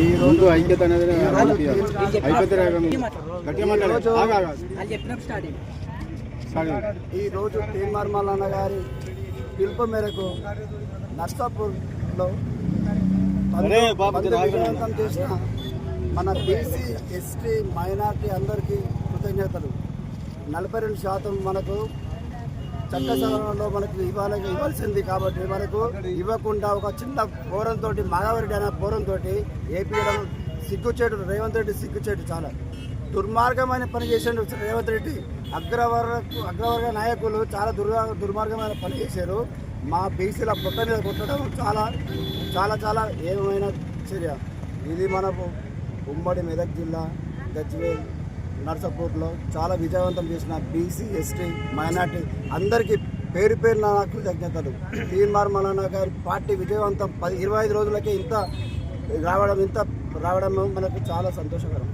ఈ ముందు ఐక్యత అనేది. ఐక్యత. ఈ రోజు తీన్మార్ మల్లన్న గారి పిలుపు మేరకు నర్సాపూర్లో ఆగండి. విజయవంతం చేసిన మన బీసీ ఎస్టీ మైనార్టీ అందరికీ కృతజ్ఞతలు నలభై రెండు శాతం మనకు చట్ట మనకు ఇవ్వాలి ఇవ్వాల్సింది కాబట్టి మనకు ఇవ్వకుండా ఒక చిన్న పోరంతో మగవరెడ్డి అనే పోరంతో ఏపీయడం సిగ్గుచేటు రేవంత్ రెడ్డి సిగ్గుచేటు చాలా. దుర్మార్గమైన పని చేసిండు రేవంత్ రెడ్డి. అగ్రవర్గ అగ్రవర్గ నాయకులు చాలా దుర్ దుర్మార్గమైన పని చేశారు. మా బీసీల పుట్ట మీద కొట్టడం చాలా చాలా చాలా ఏమైనా చర్య. ఇది మనకు ఉమ్మడి మెదక్ జిల్లా గజ్వేల్ నర్సపూర్లో చాలా విజయవంతం చేసిన బీసీ ఎస్టీ మైనార్టీ అందరికీ పేరు పేరు నా కృతజ్ఞతలు తీర్మార్ మలానా గారి పార్టీ విజయవంతం పది ఇరవై ఐదు రోజులకే ఇంత రావడం ఇంత రావడం మనకు చాలా సంతోషకరం.